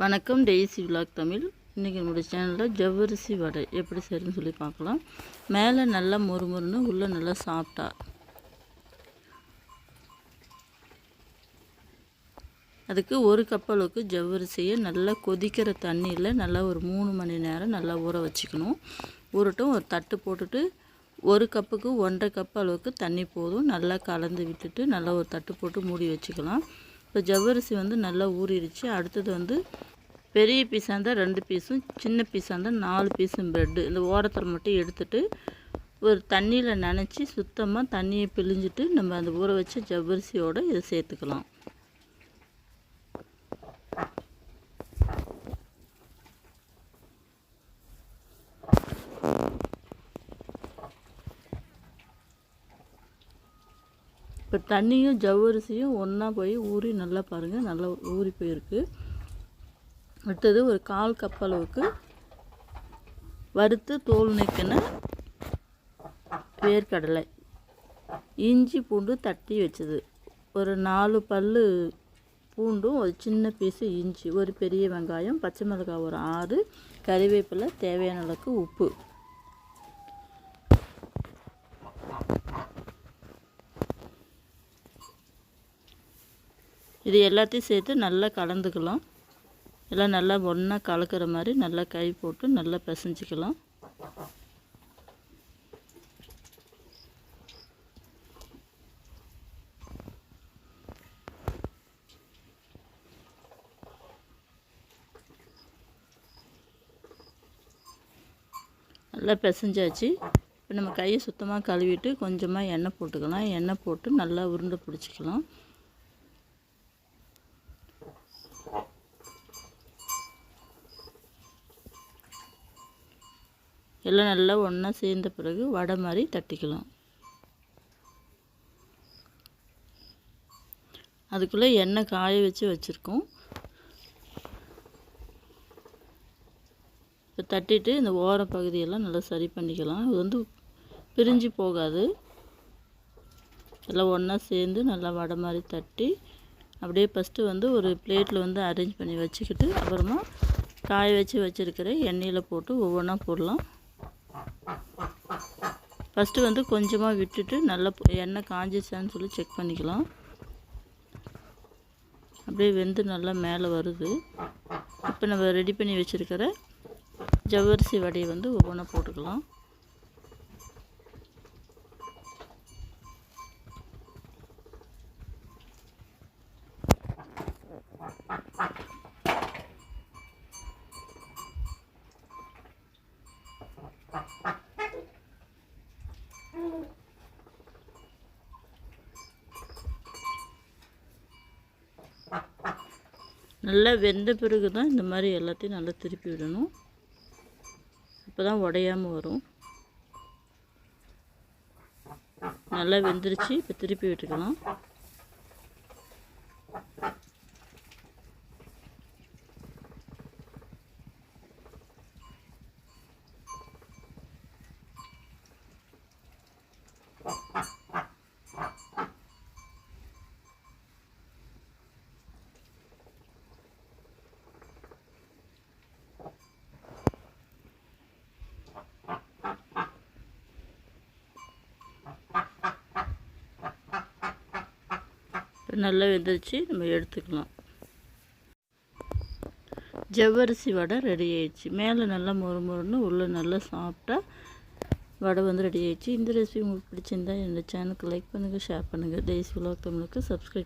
வணக்கம் daisy vlog Tamil. இன்றைக்கி நம்மளுடைய சேனலில் ஜவ்வரிசி வடை எப்படி செய்யறதுன்னு சொல்லி பார்க்கலாம். மேலே நல்லா மொறுமொறுன்னு உள்ளே நல்லா சாப்பிட்டா அதுக்கு ஒரு கப் அளவுக்கு ஜவ்வரிசியை நல்லா கொதிக்கிற தண்ணியில் நல்லா ஒரு மூணு மணி நேரம் நல்லா ஊற வச்சுக்கணும். ஊறட்டும் ஒரு தட்டு போட்டுட்டு ஒரு கப்புக்கு ஒன்றரை கப் அளவுக்கு தண்ணி போதும். நல்லா கலந்து விட்டுட்டு நல்லா ஒரு தட்டு போட்டு மூடி வச்சுக்கலாம். இப்போ ஜவ்வரிசி வந்து நல்லா ஊறிடுச்சு அடுத்தது வந்து பெரிய பீஸாக இருந்தால் ரெண்டு பீஸும் சின்ன பீஸாக இருந்தால் நாலு பீஸும் ப்ரெட்டு இந்த ஓரத்தில் மட்டும் எடுத்துட்டு ஒரு தண்ணியில் நனைச்சி சுத்தமாக தண்ணியை பிழிஞ்சிட்டு நம்ம அந்த ஊற வச்ச ஜவ்வரிசியோடு இதை சேர்த்துக்கலாம். இப்போ தண்ணியும் ஜவ்வரிசியும் ஒன்றா போய் ஊறி நல்லா பாருங்கள் நல்லா ஊறி போயிருக்கு. அடுத்தது ஒரு கால் கப் அளவுக்கு வறுத்து தோல் நீக்கின வேர்க்கடலை. இஞ்சி பூண்டு தட்டி வச்சது. ஒரு நாலு பல் பூண்டும் ஒரு சின்ன பீஸு இஞ்சி ஒரு பெரிய வெங்காயம் பச்சை மிளகாய் ஒரு ஆறு கறிவேப்பிலை தேவையான அளவுக்கு உப்பு. இது எல்லாத்தையும் சேர்த்து நல்லா கலந்துக்கலாம். எல்லாம் நல்லா ஒன்றா கலக்கிற மாதிரி நல்லா கை போட்டு நல்லா பிசைஞ்சிக்கலாம். நல்லா பிசைஞ்சாச்சு. இப்போ நம்ம கையை சுத்தமாக கழுவிட்டு கொஞ்சமாக எண்ணெய் போட்டுக்கலாம். எண்ணெய் போட்டு நல்லா உருண்டை பிடிச்சிக்கலாம். எல்லாம் நல்லா ஒன்றா சேர்ந்த பிறகு வடை மாதிரி தட்டிக்கலாம். அதுக்குள்ளே எண்ணெய் காய வச்சு வச்சுருக்கோம். இப்போ தட்டிட்டு இந்த ஓர பகுதியெல்லாம் நல்லா சரி பண்ணிக்கலாம். இது வந்து பிரிஞ்சு போகாது. எல்லாம் ஒன்றா சேர்ந்து நல்லா வடை மாதிரி தட்டி அப்படியே ஃபஸ்ட்டு வந்து ஒரு பிளேட்டில் வந்து அரேஞ்ச் பண்ணி வச்சுக்கிட்டு அப்புறமா காய வச்சு வச்சுருக்கிற எண்ணெயில் போட்டு ஒவ்வொன்றா போடலாம். ஃபஸ்ட்டு வந்து கொஞ்சமாக விட்டுட்டு நல்லா எண்ணெய் காஞ்சிச்சான்னு சொல்லி செக் பண்ணிக்கலாம். அப்படியே வெந்து நல்லா மேலே வருது. இப்போ நம்ம ரெடி பண்ணி வச்சுருக்கிற ஜவ்வரிசி வடையை வந்து ஒவ்வொன்றா போட்டுக்கலாம். நல்லா வெந்த பிறகு தான் இந்த மாதிரி எல்லாத்தையும் நல்லா திருப்பி விடணும். அப்போ தான் உடையாமல் வரும். நல்லா வெந்துருச்சு இப்போ திருப்பி விட்டுக்கலாம். நல்லா வெந்துருச்சு நம்ம எடுத்துக்கலாம். ஜவ்வரிசி வடை ரெடி ஆயிடுச்சு. மேலே நல்லா மொறு மொறுன்னு உள்ளே நல்லா சாப்பிட்டா வடை வந்து ரெடி ஆயிடுச்சு. இந்த ரெசிபி உங்களுக்கு பிடிச்சிருந்தா என்னோடய சேனலுக்கு லைக் பண்ணுங்கள் ஷேர் பண்ணுங்கள் டெய்ஸ் விலாக் தமிழுக்கு சப்ஸ்கிரைப்